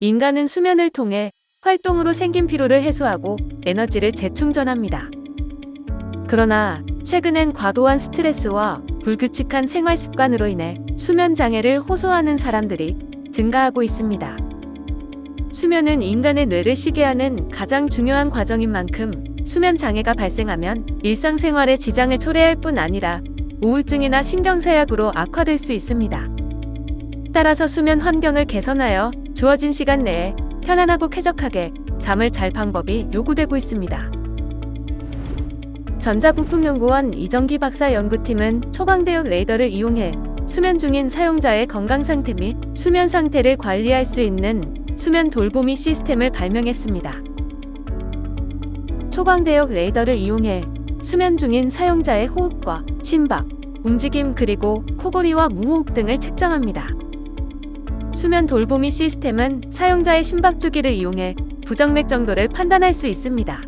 인간은 수면을 통해 활동으로 생긴 피로를 해소하고 에너지를 재충전합니다. 그러나 최근엔 과도한 스트레스와 불규칙한 생활 습관으로 인해 수면 장애를 호소하는 사람들이 증가하고 있습니다. 수면은 인간의 뇌를 쉬게 하는 가장 중요한 과정인 만큼 수면 장애가 발생하면 일상생활에 지장을 초래할 뿐 아니라 우울증이나 신경쇠약으로 악화될 수 있습니다. 따라서 수면 환경을 개선하여 주어진 시간 내에 편안하고 쾌적하게 잠을 잘 방법이 요구되고 있습니다. 전자부품연구원 이정기 박사 연구팀은 초광대역 레이더를 이용해 수면 중인 사용자의 건강 상태 및 수면 상태를 관리할 수 있는 수면 돌보미 시스템을 발명했습니다. 초광대역 레이더를 이용해 수면 중인 사용자의 호흡과 심박, 움직임 그리고 코골이와 무호흡 등을 측정합니다. 수면 돌보미 시스템은 사용자의 심박 주기를 이용해 부정맥 정도를 판단할 수 있습니다.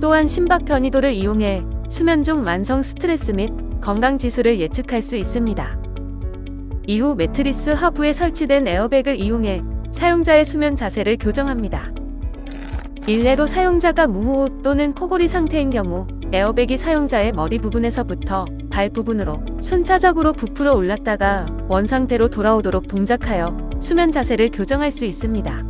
또한 심박 편의도를 이용해 수면 중 만성 스트레스 및 건강 지수를 예측할 수 있습니다. 이후 매트리스 하부에 설치된 에어백을 이용해 사용자의 수면 자세를 교정합니다. 일례로 사용자가 무호흡 또는 코골이 상태인 경우 에어백이 사용자의 머리 부분에서부터 발 부분으로 순차적으로 부풀어 올랐다가 원 상태로 돌아오도록 동작하여 수면 자세를 교정할 수 있습니다.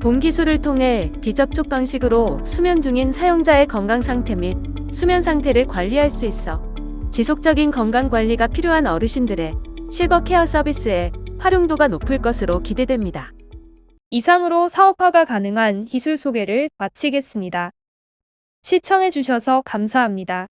본 기술을 통해 비접촉 방식으로 수면 중인 사용자의 건강 상태 및 수면 상태를 관리할 수 있어 지속적인 건강 관리가 필요한 어르신들의 실버 케어 서비스의 활용도가 높을 것으로 기대됩니다. 이상으로 사업화가 가능한 기술 소개를 마치겠습니다. 시청해주셔서 감사합니다.